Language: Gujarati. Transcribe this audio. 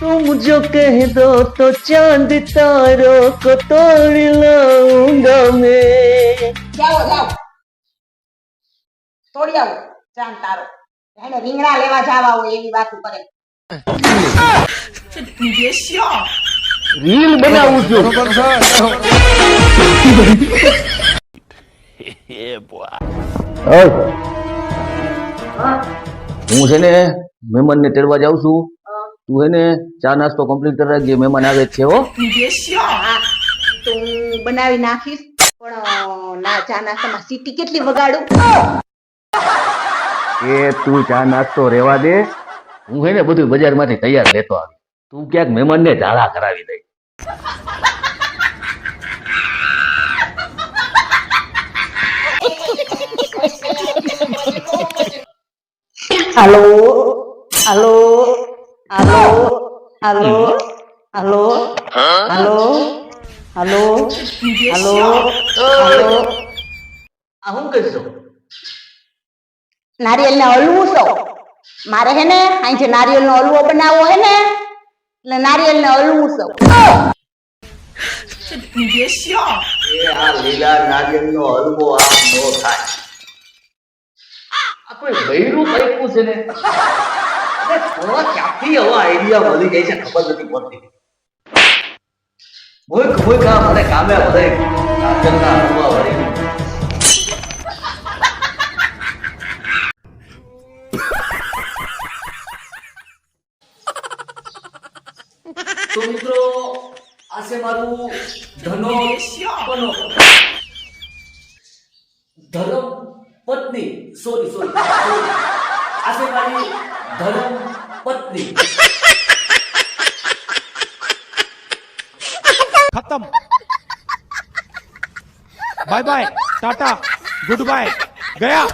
तुम जो कह दो तो चांद तारों को तोड़ लाऊंगा मैं જાઓ જાઓ તોડી આવો ચાંદ તારો એને રીંગણા લેવા જાવા હોય એવી વાતો કરે રીલ બનાવું છું હું છે ને મહેમાન ને તેડવા જાઉં છું તું હે ને ચા નાસ્તો કમ્પ્લીટ કરી રાખજે, મહેમાન આવે છે હો. તો હું બનાવી નાખીશ પણ ના ચા નાસ્તામાં સીટી કેટલી વગાડું એ તું ચા નાસ્તો રેવા દે. હું હે ને બધું બજારમાંથી તૈયાર લેતો આવી. તું ક્યાંક મહેમાનને ઝાડા કરાવી દે. હાલો હાલો હાલો હાલો હાલો હાલો હાલો હાલો હાલો આ હું નારિયેલ ને હલવું છો મારે હે ને અહીં જે નારિયેલ નો હલવો બનાવવો હે ને એટલે નારિયેલ ને હલવું છો આ લીલા નારિયેલ નો હલવો આ નો થાય આ કોઈ બૈરું કઈ પૂછે ને થોડા ક્યાંથી આવા આઈડિયા મળી જાય છે ખબર નથી પડતી મૂર્ખ મૂર્ખ આ મને કામે બધે નારિયેળના હલવા વળી તો મિત્રો, આ છે મારું ધનો પનો. ધર્મ પત્ની. સોરી સોરી આ છે મારી ધર્મ પત્ની. ખતમ. Bye bye tata good bye ગયા.